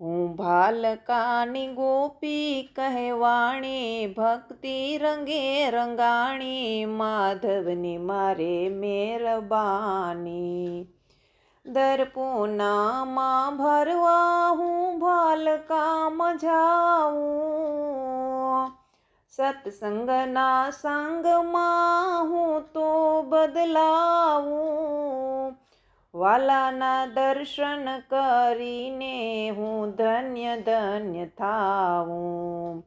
હું ભાલકાની ગોપી કહેવાણી ભક્તિ રંગે રંગાણી માધવની મારે મેરબાની દર્પોનામાં ભરવા હું ભાલકામાં જાઉં સત્સંગના સંગમાં હું તો બદલાવું વાલાના દર્શન કરીને હું ધન્ય ધન્ય થાવું.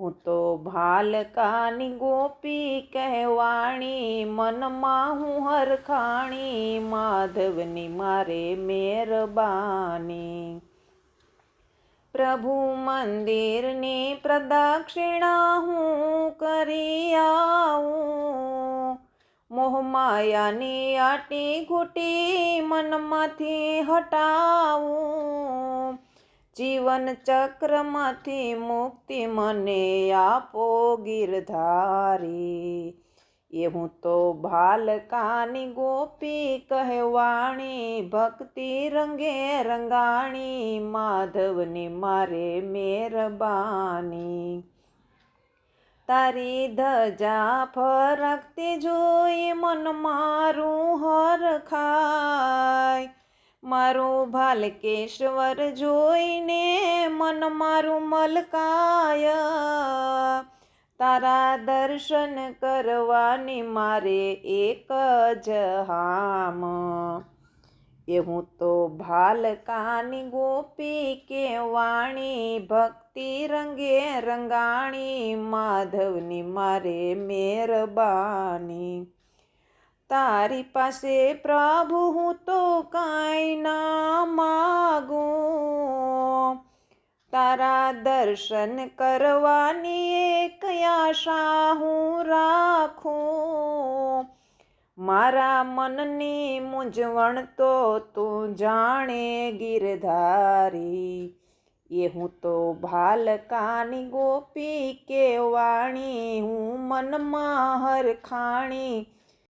હું તો ભાલકાની ગોપી કહેવાણી, મનમાં હું હરખાણી, માધવની મારે મેરબાની. પ્રભુ મંદિરની પ્રદક્ષિણા હું કરી આવું. મોહમાયાની આટી ઘૂટી મનમાંથી હટાવું જીવન ચક્રમાંથી મુક્તિ મને આપો ગિરધારી એ હું તો ભાલકાની ગોપી કહેવાણી ભક્તિ રંગે રંગાણી માધવની મારે મેરબાની તારી ધજા ફરકતી જોઈ મન મારું હર ખાય. મારું ભાલકેશ્વર જોઈને મન મારું મલકાય. તારા દર્શન કરવાની મારે એક જ હામ. એ હું તો ભાલકાની ગોપી કેવાણી ભક્તિ રંગે રંગાણી, માધવની મારે મેરબાની. તારી પાસે પ્રભુ હું તો કાંઈ ના માગું. તારા દર્શન કરવાની એક આશા હું રાખું. મારા મનની મૂંઝવણ તો તું જાણે ગિરધારી. એ હું તો ભાલકાની ગોપી કેવાણી હું મનમાં હરખાણી.